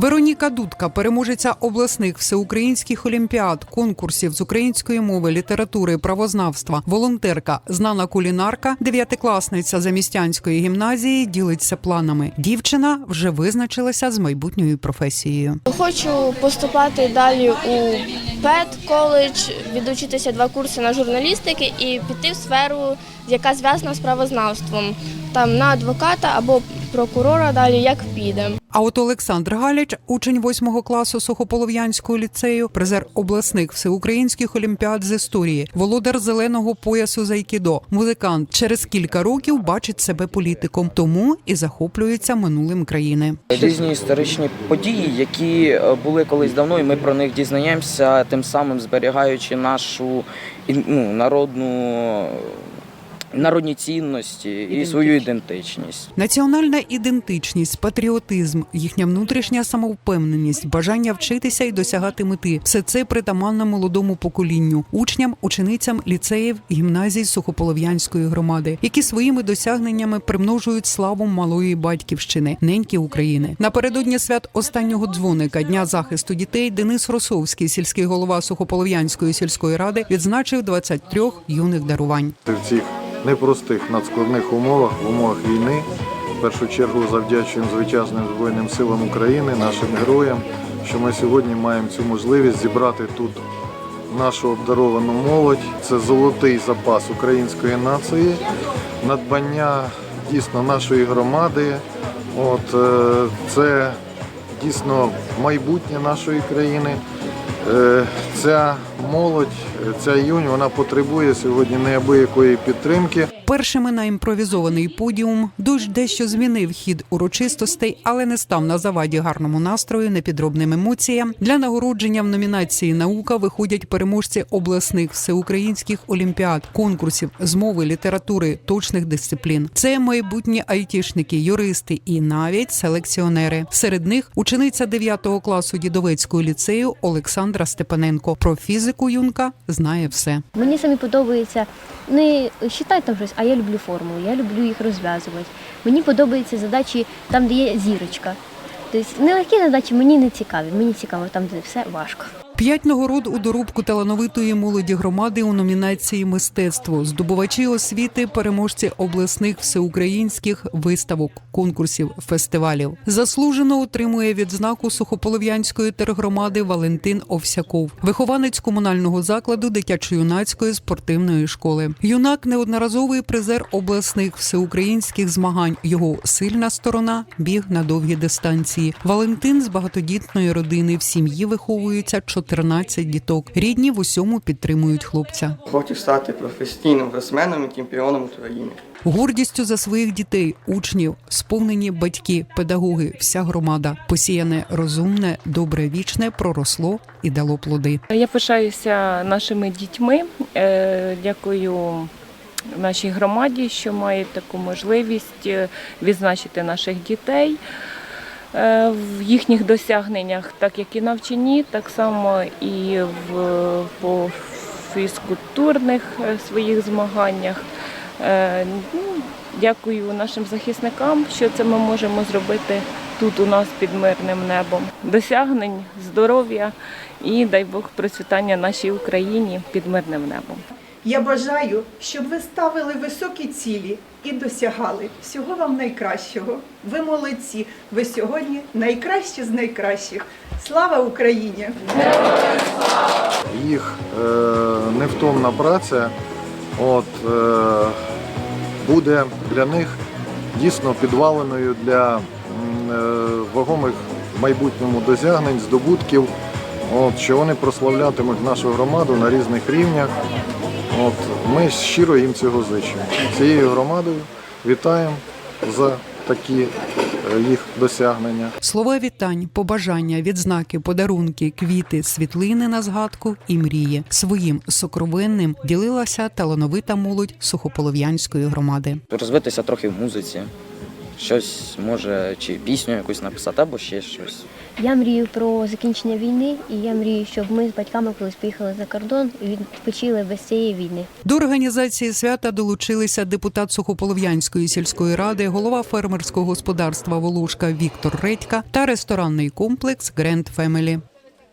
Вероніка Дудка, переможеця обласних всеукраїнських олімпіад, конкурсів з української мови, літератури, правознавства, волонтерка, знана кулінарка, дев'ятикласниця замістянської гімназії, ділиться планами. Дівчина вже визначилася з майбутньою професією. Хочу поступати далі у ПЕД коледж, відучитися два курси на журналістики і піти в сферу, яка зв'язана з правознавством, там на адвоката або прокурора далі, як піде. А от Олександр Галіч, учень восьмого класу Сухополов'янського ліцею, призер обласних всеукраїнських олімпіад з історії, володар зеленого поясу з айкідо, музикант, через кілька років бачить себе політиком, тому і захоплюється минулим країни. Різні історичні події, які е, були колись давно, і ми про них дізнаємося, тим самим зберігаючи нашу ну, народну народні цінності і свою ідентичність. Національна ідентичність, патріотизм, їхня внутрішня самовпевненість, бажання вчитися і досягати мети все це притаманно молодому поколінню, учням, ученицям ліцеїв, гімназій Сухополов'янської громади, які своїми досягненнями примножують славу малої батьківщини, неньки України. Напередодні свят останнього дзвоника дня захисту дітей Денис Росовський, сільський голова Сухополов'янської сільської ради, відзначив 23 юних дарувань. В цих непростих надскладних умовах, в умовах війни, в першу чергу завдячуємо звичайним Збройним силам України, нашим героям, що ми сьогодні маємо цю можливість зібрати тут нашу обдаровану молодь. Це золотий запас української нації, надбання дійсно нашої громади. От, е, це дійсно майбутнє нашої країни. Е, Ця молодь, ця юнь, вона потребує сьогодні неабиякої підтримки. Першими на імпровізований подіум дощ дещо змінив хід урочистостей, але не став на заваді гарному настрою, непідробним емоціям. Для нагородження в номінації наука виходять переможці обласних всеукраїнських олімпіад, конкурсів з мови, літератури, точних дисциплін. Це майбутні айтішники, юристи і навіть селекціонери. Серед них учениця 9 класу дідовецького ліцею Олександра Степаненко. Про юнка знає все. Мені самі подобається не считай там щось, а я люблю формули, я люблю їх розв'язувати. Мені подобаються задачі там, де є зірочка. Тобто нелегкі задачі мені не цікаві. Мені цікаво там, де все важко. П'ять нагород у доробку талановитої молоді громади у номінації Мистецтво, здобувачі освіти, переможці обласних всеукраїнських виставок, конкурсів, фестивалів. Заслужено отримує відзнаку сухополов'янської тергромади Валентин Овсяков, вихованець комунального закладу дитячо-юнацької спортивної школи. Юнак неодноразовий призер обласних всеукраїнських змагань. Його сильна сторона біг на довгі дистанції. Валентин з багатодітної родини в сім'ї виховується 14 діток. Рідні в усьому підтримують хлопця. Хочу стати професійним спортсменом і чемпіоном України. Гордістю за своїх дітей, учнів, сповнені батьки, педагоги, вся громада. Посіяне розумне, добре вічне проросло і дало плоди. Я пишаюся нашими дітьми. Е, Дякую нашій громаді, що має таку можливість е, відзначити наших дітей в їхніх досягненнях, так як і навчанні, так само і в по фізкультурних е, своїх змаганнях. Е, ну, Дякую нашим захисникам, що це ми можемо зробити тут у нас під мирним небом. Досягнень, здоров'я і дай Бог процвітання нашій Україні під мирним небом. Я бажаю, щоб ви ставили високі цілі і досягали всього вам найкращого. Ви молодці. Ви сьогодні найкращі з найкращих. Слава Україні! Їх е, невтомна праця от, е, буде для них дійсно підваленою для е, вагомих в майбутньому досягнень, здобутків, от, що вони прославлятимуть нашу громаду на різних рівнях. От, ми щиро їм цього зичимо. Цією громадою вітаємо за такі е, їх досягнення. Слова вітань, побажання, відзнаки, подарунки, квіти, світлини на згадку і мрії своїм сокровенним ділилася талановита молодь сухополов'янської громади. Розвитися трохи в музиці, щось може, чи пісню якусь написати, або ще щось. Я мрію про закінчення війни, і я мрію, щоб ми з батьками колись поїхали за кордон і відпочили без цієї війни. До організації свята долучилися депутат Сухополов'янської сільської ради, голова фермерського господарства Волошка Віктор Редька та ресторанний комплекс Гренд Фемелі.